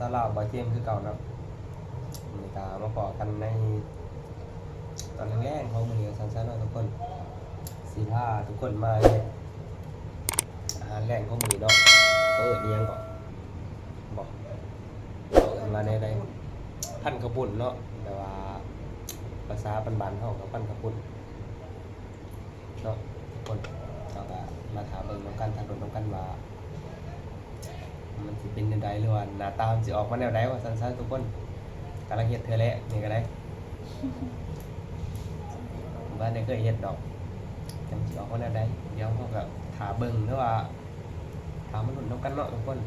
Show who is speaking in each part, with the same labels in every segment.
Speaker 1: ตาซาลาวบาเจมคือเก่านะมีตามาพอกันใน ตอนแรกๆของมือนี้สั้นๆเนาทุกคนสีผ้าทุกคนมาเฮ็ดอาหารแรงของมือเนาะเขาเอิดอิหยังก่อนบอกเขาเอิดมาในใดพันกระปุ่นเนาะแต่ว่าภาษาปันๆเขากับพันกระปุ่นเนาะทุกคนเราก็มาถามเบิ่งน้องกันถามน้องกันว่า มันสิเป็นแนวใดหรือว่าหน้าตามันสิออกมาแนวใดว่าสั้นๆทุกคนกำลังเฮ็ดเธอแหละนี่ก็ได้บ้านได้เคยเฮ็ดดอกจังสิออกมาแนวใดเดี๋ยวเขาก็ถาเบิ่งหรือว่าถามมนุษย์น้ำกันเนาะทุกคน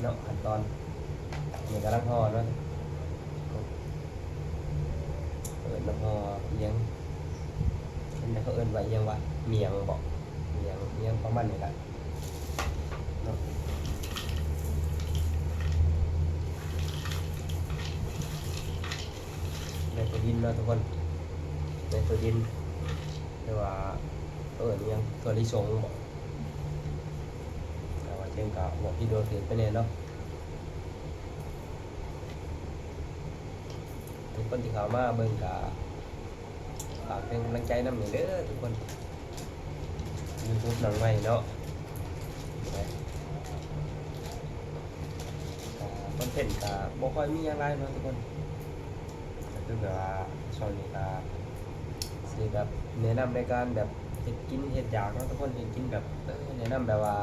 Speaker 1: เนาะขั้นตอนนี่กำลังห่อเนาะเอิ้นน้ำห่อเอียงอันนี้เขาเอิ้นว่าเอียงว่าเมียงบอกเมียงเมียงประมาณนี้ล่ะเนาะ ในตัวดินนะทุกคนในตัวดินเรียกว่าเออนี่ยังตัวลิสงบอกแต่ว่าเจมกับบอกพี่โดนเห็นไปเนี่ยเนาะทุกคนที่เข้ามาเบิ่งกับฝากเป็นกำลังใจน้ำหน่อยเด้อทุกคนยูทูบหนังใหม่เนาะไปคอน เทนต์กับบ่ค่อยมีอะไรเนาะทุกคนก็คือแบบว่าช่วงนี้ก็สิแบบแนะนำในการแบบเฮ็ดกินเฮ็ดอยากเนาะทุกคนเฮ็ดกินแบบเออแนะนำแบบว่า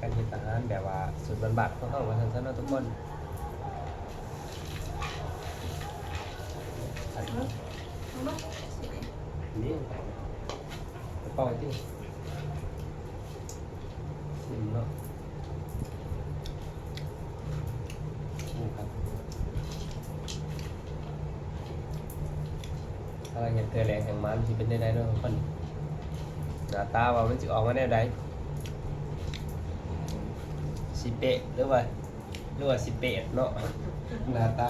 Speaker 1: การเฮ็ดอาหารแบบว่าสูตรบรรบัดของเฮาว่าซั่นซะเนาะทุกคนอันนี้
Speaker 2: เอามาสวย
Speaker 1: นี่ไปเป่าที่ชิมเนาะนี่ครับ อะไร เห็นเธอแรงแห่งมันที่เป็นได้ไดเนาะทุกคนหน้าตาว่ามันจะออกมาแนวใดสิเปะหรือว่าหรือว่าสิเปะเนาะหน้าตา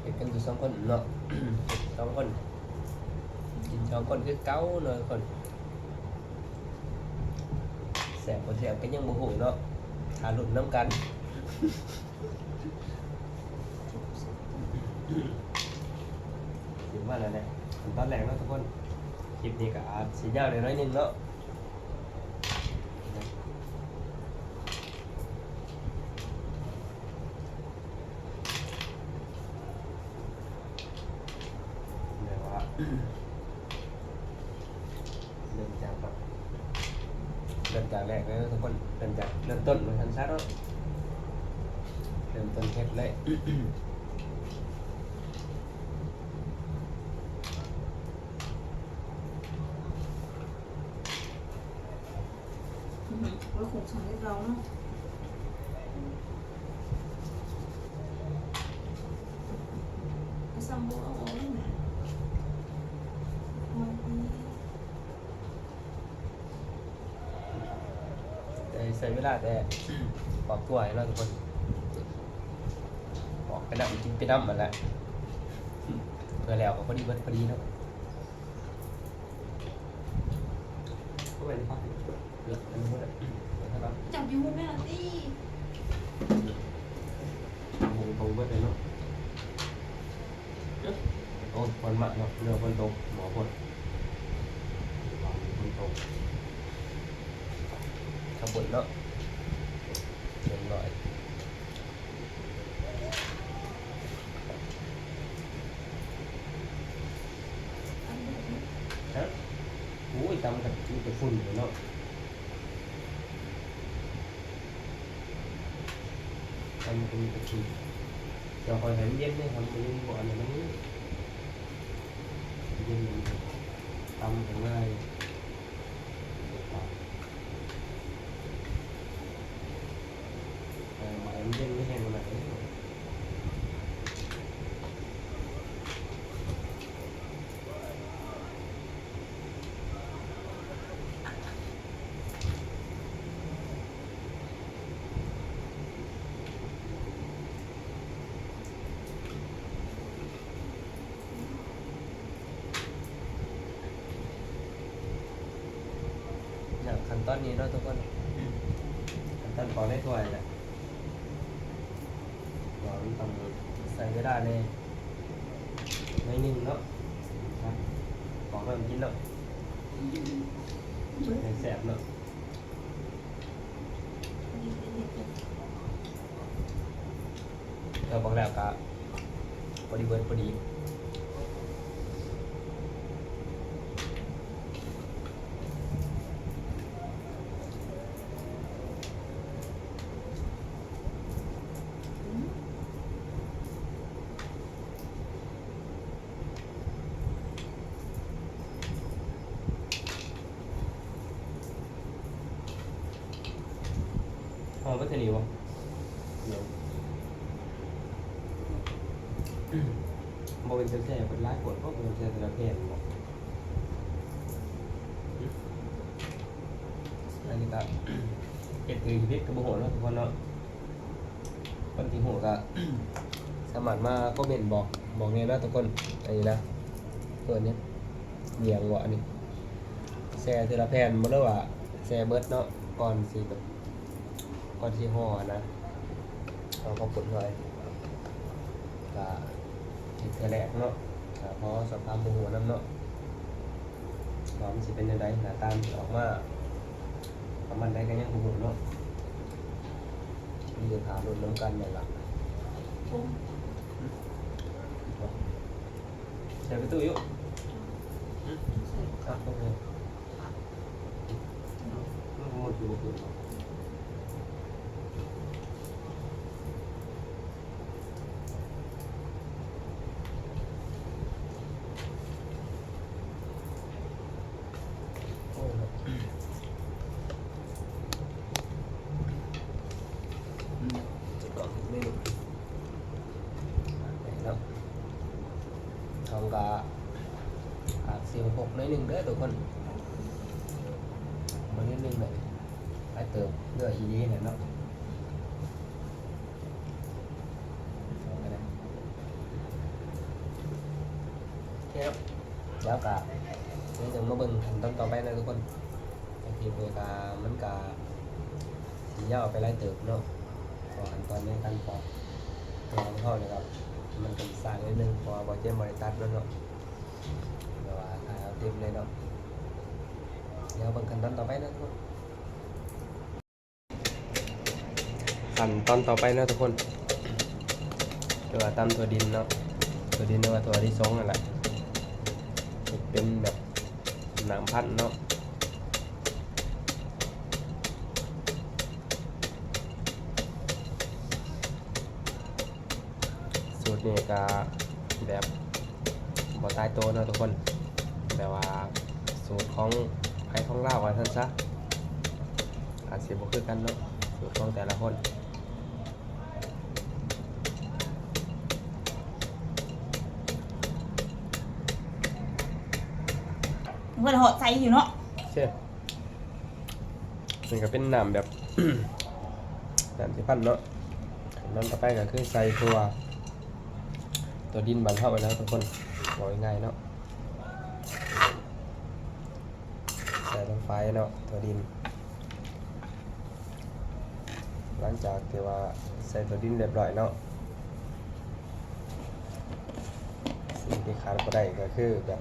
Speaker 1: เห็นกันอยู่สองคนเนาะ สองคนกินสองคนคือเก้าเนาะทุกคนแสบบ่แสบก็ยังโมโหเนาะทารุ่นน้ำกันถึงว่าแล้วเนี่ยตอนแรกเนาะทุกคนคลิปนี้ก็อาจสียาวเลยน้อยนึงเนาะเดี๋ยวว่า เริ่มจากแบบเริ่มจากแรกเลยนะทุกคนเริ่มจากเริ่มต้นเหมือนทันซัดเนาะเริ่มต้นเทปเลย
Speaker 2: อือหือไว้ขูดสองให้เราเนาะเอาซัมโบเอาเอาเลยนะเอาอันนี้
Speaker 1: แต่ใช้เวลา แต่ปอกตัวให้เราะทุกคนปอกไปน้ำกินไปน้ำมันแหละเพื่อแล้วก็พอดีเบิดพอดีเนาะก็เป็นพักเลือกอันนี้ก็ได้เดี๋ยวถ้าเรา
Speaker 2: จับยูแม่ละตี
Speaker 1: หมูตรงเบิดเลยเนาะโอ้คนมากเนาะเรือคนตกหมอคนคนตกขบวนเนาะเรียบร้อย
Speaker 2: อันนี้
Speaker 1: ฮะโอ้ยตำกับมันจะฝุ่นอยู่เนาะ ตำกับมันจะฝุ่นเดี๋ยวคอยให้มันเย็นเลยทำไปเย็นบ่อนเนี่ยมันเย็นตำถึงง่ายเออหมายมันเย็นไม่แห้งขนาดนี้ ต อนนี้เนาะทุกคนขั้นตอนปอกได้ถ้วยแหละปอกมันต้องใส่เวลาในในหนึ่งเนาะครับปอกเริ่มกินเนาะให้แสบเนาะเราบอกแล้วก็พอดีเบิร์ดพอดี หอมพัฒนีวะเดี๋ยวบเป็นแซ่บๆเป็นร้ายปวดเพราะเป็นแซ่บแต่ละเพศบอกอันนี้ก็เอ็ดคือชีวิตกระโบโหเนาะทุกคนเนาะคนที่หัวก็สามารถมาคอมเมนต์บอกบอกเนี่ยนะทุกคนอันนี้นะตัวนี้เหนียงวะอันนี้แซ่แต่ละแผ่นมันเรียกว่าแซ่เบิร์ดเนาะก่อนสิแบบ ก่อนที่ห่อนะเราก็กดไว้ก็ติดกระแลกเนาะก็เพราะสภาพโมโหน้ำเนาะว่ามันสิเป็นยังไงหน้าตามที่ออกมาประมาณใดก็ยังโมโหเนาะมีเดือดขาลุ้นน้ำกันนี่นล่ะใส่ประตูอยู่ครับโอเคมันหมดอยู่บ่คือเนาะ โอ้ยครับจุดก่อนไม่รู้แล้วท องกาอาจเสียงหกในอยหนึ่งเด้อทุกคนมานิดนึงเลยไปเติมเลือดอีดีเนี่ยเนาะเอาไปเลยโอเคครับแล้วกะเดี๋ยวจะมาเบิ่งขั้นตอนต่อไปนะทุกคนบางทีเวลามันก็สียาวไปไล่เติบเนาะพอขั้นตอนในการปอกตัวของเขาเนี่ยครับ มันเป็สร้างนิดนึงเพอบอเจนบริตัดแล้วเนาะแต่ว่าถ่ายเอาเต็มเลยเนาะเดี๋ยวเบิ่งขั้นตอนต่อไปนะทุกคนขั้นตอนต่อไปนะทุกคนตัวตำตัวดินเนาะตัวดินเรียกว่าตัวที่สองนั่นแหละเป็นแบบหนังพันเนาะสูตร นี้ก็แบบบ่ตายตัวเนาะทุกคนแบบว่าสูตรของไผ่ของเล่าวว่าท่านซะอาจสิบ่คือกันเนาะสูตรของแต่ละคน
Speaker 2: เพื่อนหอดใจอยู่เนาะ
Speaker 1: เช่มันก็เป็นน้ำแบบ น้ำที่พันเนาะน้ำต่อไปก็คือใส่ตัว ตัวดินบานเข้าไปแล้วทุกคนบอกง่ายเนาะใส่ลงไปเนาะตัวดิน หลังจากที่ว่าใส่ตัวดินเรียบร้อยเนาะสิ่งที่ขาดก็ได้ก็คือแบบ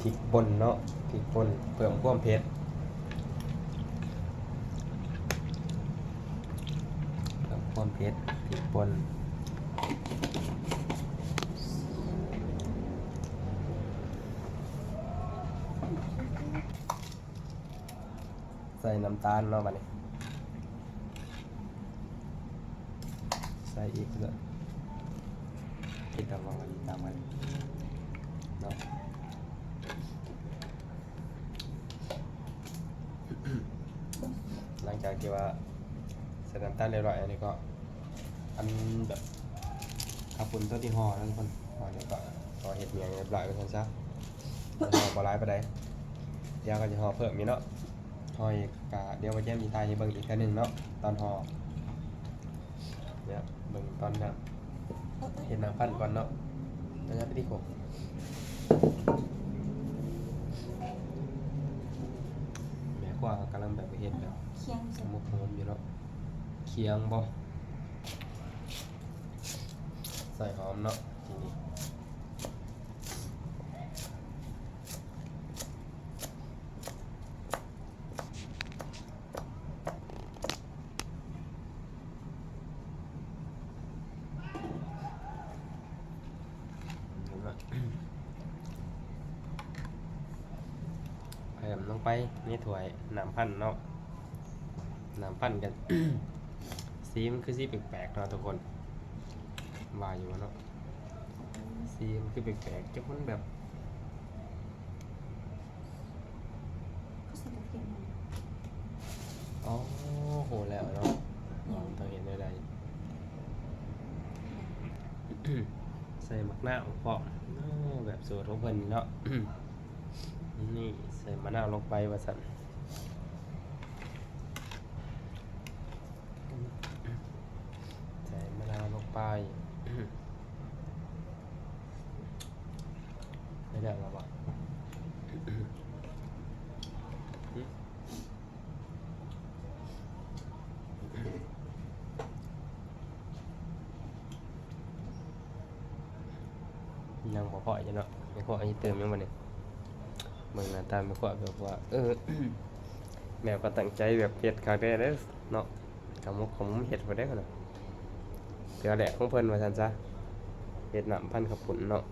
Speaker 1: พริกป่นเนาะพริกป่นเพิ่มความเผ็ดเพิ่มความเผ็ดพริกป่น ใส่น้ำตาลเนาะบัดนี้ ใส่อีกเลยติดตามกันตามกันเนาะหลังจากที่ว่าใส่น้ำตาลเรียบร้อยอันนี้ก็ อันแบบขับปุ่นตัวที่ห่อนะทุกคนห่อนี้ก็ห่อเห็ดเมียงเรียบร้อยไปคนซะห่อบอลายไปได้เดี๋ยวก็จะห่อเพิ่มมีเนาะ ห่ออีกกะเดี๋ยวก็จะมีทายให้เบิ่งอีกแค่หนึ่งเนาะตอนห่อเนี่ยเบิ่งตอนเนี้ยเห็นน้ำพันก่อนเนาะแล้วจะไปที่โขกแม่กว่าแบบเฮ็ดแบบ
Speaker 2: เคียง
Speaker 1: ส
Speaker 2: สุด
Speaker 1: มุกหอมอยู่เนาะเคียงบ่ใส่หอมเนาะทีนี้เห็นไหม เพิ่มลงไปในถ้วย น้ำพันธุ์เนาะน้ำพันธุ์กัน สีมันคือสีแปลกๆเนาะทุกคนว่าอยู่ว่าเนาะสีมันคือแปลกๆจะมันแบบ
Speaker 2: ก็ใส่กระเทียมมัน
Speaker 1: อ๋อโหแล้วเนาะอ๋อต้องเห็นได้ใส่มักนาวพร้อมอ้อแบบสูตรของเพิ่นเนาะนี่ใส่มะนาวลงไปว่าสั่นใส่มะนาวลงไปไม่ได้แล้วบ่ยังบ่พออยู่เนาะไม่พออันนี้เติมยังบ่เนี่ยเบิ่งหน้าตาไม่พอแบบว่า เออแม่ก็ตั้งใจแบบเฮ็ดครั้งแรกเด้อเนาะกำมุกของผมเฮ็ดบ่ได้ขนาด เดี๋ยวแหละของเพิ่นว่าซั่นซะเฮ็ดน้ำพันกับปุ่นเนาะ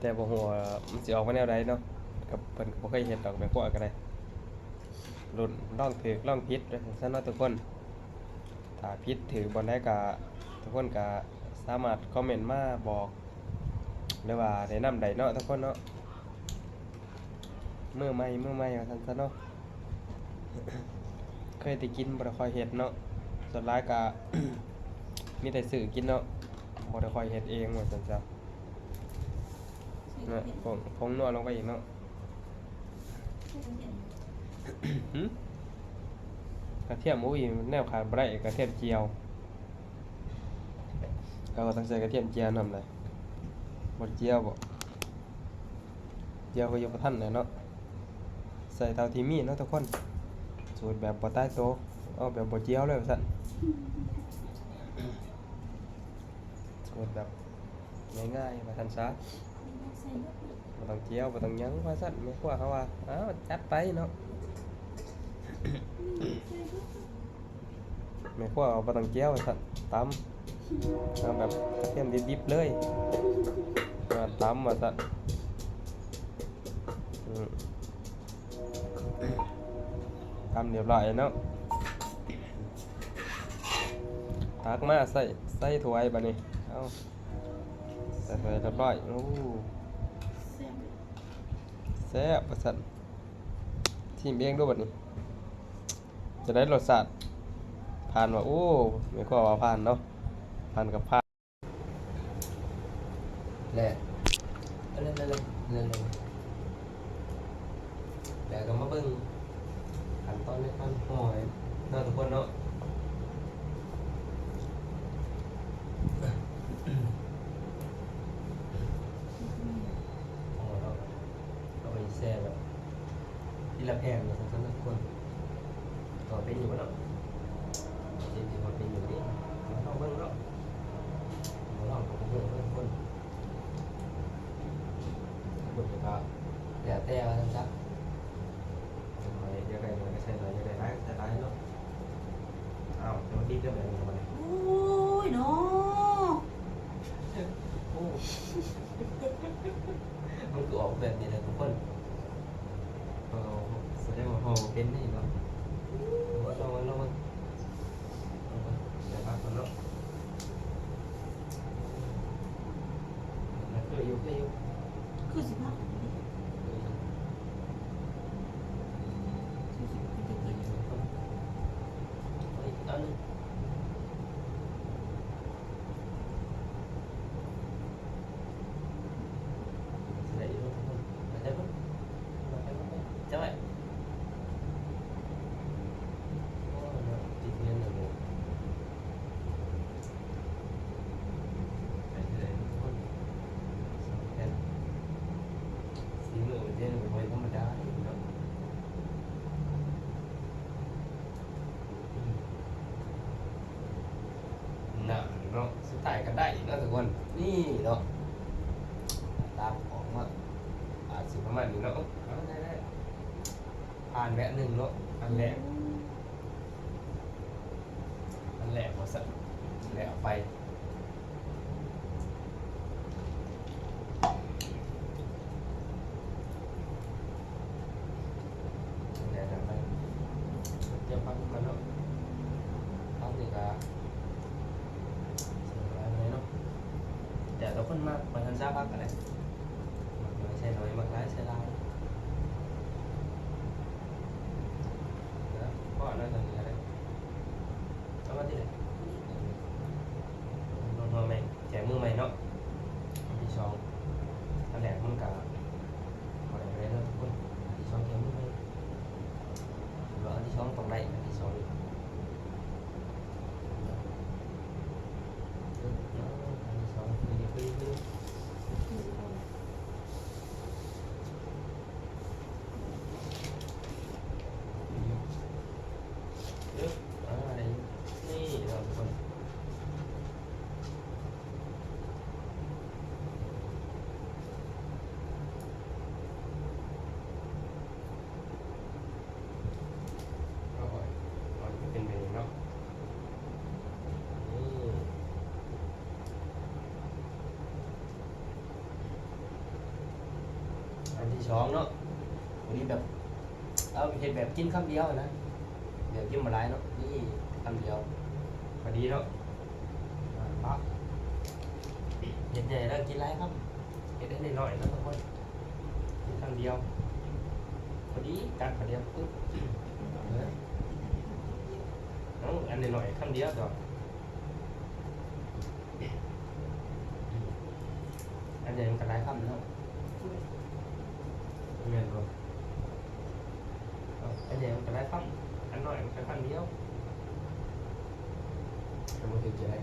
Speaker 1: แต่บ่ฮู้ว่ามันสิออกมาแนวใดเนาะกับเพิ่นก็บ่เคยเฮ็ดดอกแม่พวก็ได้รุ่นล่องถูกลองผิดเด้อซั่นเนาะทุกคนถ้าผิดถือบอลได้ก็ทุกคนก็สามารถคอมเมนต์มาบอกหรือว่าแนะนำใดเนาะทุกคนเนาะเมื่อไม่เมื่อไม่ว่าซั่นซะเนาะ เคยได้กินบ่ได้ค่อยเฮ็ดเนาะส่วนหลายก็ มีแต่ซื้อกินเนาะบ่ได้ค่อยเฮ็ดเองว่าซั่นจ้ะ
Speaker 2: ใส่กระ
Speaker 1: เนาะ
Speaker 2: เทียม
Speaker 1: ผงผงนัวลงไปอีกเนาะ
Speaker 2: ใส่กระเทียม
Speaker 1: หึกระเทียมอุ้ยแนวขาดบ่ได้กระเทียมเจียวเราก็ต้องใส่กระเทียมเจียวนำเลยบ่เจียวบ่เจียวก็อยู่บ่ทันเลยเนาะใส่เท่าที่มีเนาะทุกคน สูตรแบบบ่ตายโตวเอาแบบบ่เจียวเลยว่าซั่นสูตรแบบง่ายๆว่าซั่นซะ
Speaker 2: ใส่เยอะ
Speaker 1: บ่ต้องเจียวบ่ต้องหยังว่าซั่นแม่ครัวเขาว่าอ้าวจัดไปเนาะแม่ครัวเอาบ่ต้องเจียวว่าซั่นตำเอาแบบกระเทียมดิบๆเลยมาตำว่าซั่น ตำเรียบร้อยเนาะตักมาใส่ใส่ถ้วยบัดนี้เอาใส่ถ้วยเรียบร้อยโอ้
Speaker 2: แซ่บ
Speaker 1: แซ่บว่าซั่นชิมเองดูบัดนี้ จะได้รสชาติผ่านว่าโอ้ไม่ก็ว่าผ่านเนาะผ่านกับผ่านแหละเล่นเล่นเล่นเล่นเล่นแต่ก็มาเบิ่ง ตอนในการห่อให้เนาทุกคนเนาะห่อเนาะเอาไปแช่แบบทีละแผ่นเนาะทุกคนทุกคน ต่อเป็นอยู่บ่เนาะจริงๆมันเป็นอยู่นี่มันต้องเบิ่งเนาะมันต้องเบิ่งเบิ่งเบิ่งเบิ่งก็แล้วแต่ว่าซั่นซะทำไมอยากได้มันก็ใช้หน่อยอยากได้หลายก็ใช้หลายเนาะอ้าวเดี๋ยวที่เรื่องอะไรกันมาเนี่ย
Speaker 2: โอ้ยเนาะ
Speaker 1: โอ้มันก็ออกแบบนี้แหละทุกคนเออแสดงว่าพอเป็นนี่เนาะลองมาลองมาลองมาเดี๋ยวพักก่อนเนาะ เคยอยู่เคยอยู่
Speaker 2: คือสิบห้า
Speaker 1: เคยอยู่ เนาะสุดท้ายก็ได้เนาะทุกคนนี่เนาะตามของว่าอาจสิประมาณนี้เนาะเอาได้ได้ผ่านแวะหนึ่งเนาะอันแรกอันแรกพอสักแล้วไปแล้วไปเดี๋ยวพักกันเนาะพักดีกว่า อะไรเนาะ แต่เราคนมากบางท่านทราบบ้างกันเลยไม่ใช่น้อยมากหลายใช่ลายนะพ่อน่าจะมีอะไรเอามาที่ไหนลงมาใหม่แจกมือใหม่เนาะอันที่สองอันแรกมันกับอะไรไปเลยเนาะทุกคนอันที่สองแจกมือใหม่แล้วอันที่สองตรงไหนอันที่สองนี่ สองคือคือคือเยอะอะไรนี่เราคนก็ปล่อยปล่อยเป็นไปเนาะนี่ อัน ที่สองเนาะวันนี้แบบเอาเห็นแบบกินคำเดียวนะแบบกินมาหลายเนาะนี่คำเดียวพอดีเนาะอ่าปั๊บเห็นใหญ่แล้วกินไรครับเห็นได้น้อยๆนะทุกคนกินคำเดียวพอดีกัดคำเดียวปึ๊บเออเอาอันน้อยๆคำเดียวก่อนอันใหญ่มันกันไรคำเนาะ เงินบ่เอาอันใหญ่มันก็ได้ฟังอันน้อยมันก็ฟังเดียวแต่บ่ถึงจะได้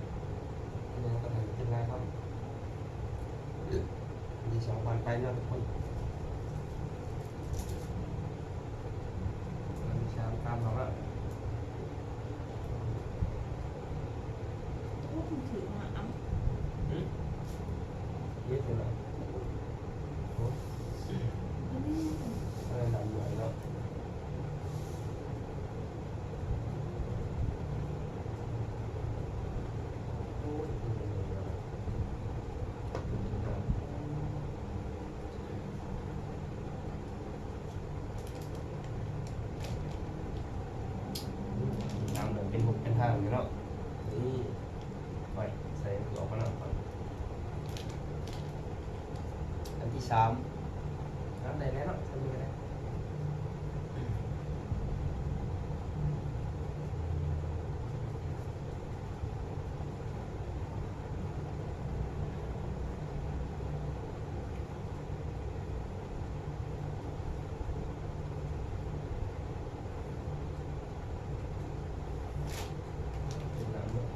Speaker 1: อันนี้มันก็ทำเป็นไรฟังมีสองพันไปเนาะทุกคนอันที่สามตามเขาละ
Speaker 2: โอ้คุณถือมาเอา
Speaker 1: หืมเยอะจังเลยโอ้
Speaker 2: อันนี้
Speaker 1: เออหนำหน่อยเนาะโอ้ย ทางเดินเป็นหุบเป็นทางอยู่เนาะนี่ไปใส่ออกมาหน่อยก่อนอันที่ สามน้ำใดแล้วเนาะทำยังไงเป็นน้ำเนาะ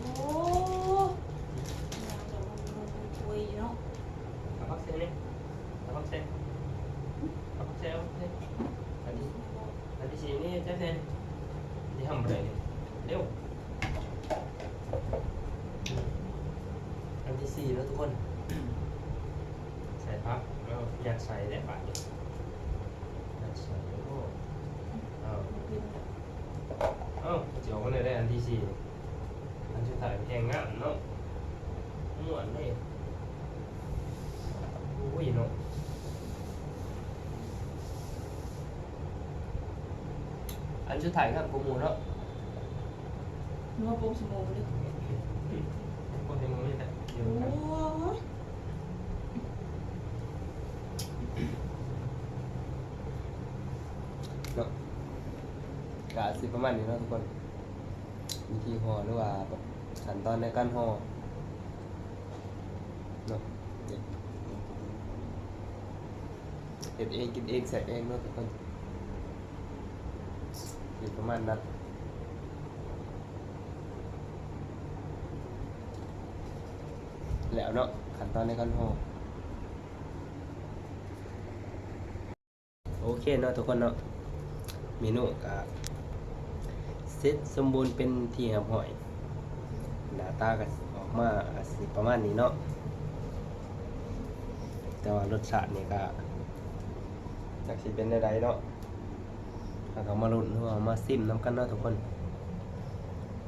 Speaker 2: โอ้ยาวจะมันมันคุยเนาะ
Speaker 1: เอาพักเส้นนี่เอาพักเส้นเอาพักเส้นเอาพักเส้นอันนี้อันที่สี่นี่เจ๊เส้นที่ทำอะไรเนี่ยเร็ว อันที่ สี่แล้วทุกคน ใส่พักแล้วยัดใส่ได้ปะเนี่ยยัดใส่แล้วก็เอาเอาจะออกมาเลยได้อันที่สี่อันสุดท้ายแพงงามเนาะม่วนเลยโอ้ยเนาะอันสุดท้ายครับกูมูเนาะ
Speaker 2: นัวโป๊กสมองเลย
Speaker 1: คนใน มือนี่แหละเดี๋ยว
Speaker 2: โอ้
Speaker 1: กัน
Speaker 2: ย
Speaker 1: เนาะกะสิประมาณนี้เนาะทุกคน วิธีห่อหรือว่าแบบขั้นตอนในการห่อเนาะเฮ็ดเองกินเองใส่เองเนาะทุกคนอยู่ประมาณนั้น แล้วเนาะขั้นตอนในการห่อโอเคเนาะทุกคนเนาะเมนูก็เสร็จสมบูรณ์เป็นที่หับหอยหน้าตาก็ออกมาสิประมาณนี้เนาะแต่ว่ารสชาตินี่ก็อยากสิเป็นได้เนาะเราก็มาลุ้นว่ามาซิมน้ำกันเนาะทุกคน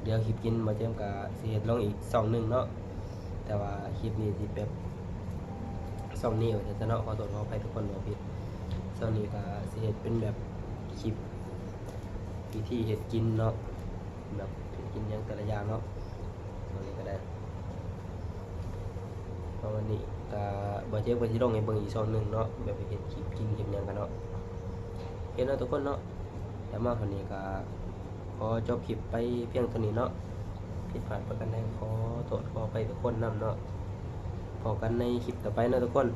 Speaker 1: เดี๋ยวคลิปกินมาเจมกับสิเฮ็ดลงอีกสองหนึ่งเนาะ แต่ว่าคลิปนี้สิแบบสองนิ้วจะเนาะขอโทษขออภัยทุกคนบ่ผิดสองนี้ก็สิเฮ็ดเป็นแบบคลิปวิธีเฮ็ดกินเนาะแบบเฮ็ดกินยังแต่ละอย่างเนาะตรงนี้ก็ได้เพราะวันนี้ก็บ่เจมก็สิลงให้เบิ่งอีกสองหนึ่งเนาะแบบเฮ็ดคลิปกินเฮ็ดยังกันเนาะเฮ็ดเนาะทุกคนเนาะแล้วมาวันนี้ก็ขอจบคลิปไปเพียงเท่านี้เนาะ ผิดพลาดประกันใดขอโทษขอไปทุกคนนำเนาะพอกันในคลิปต่อไปเนาะทุกคน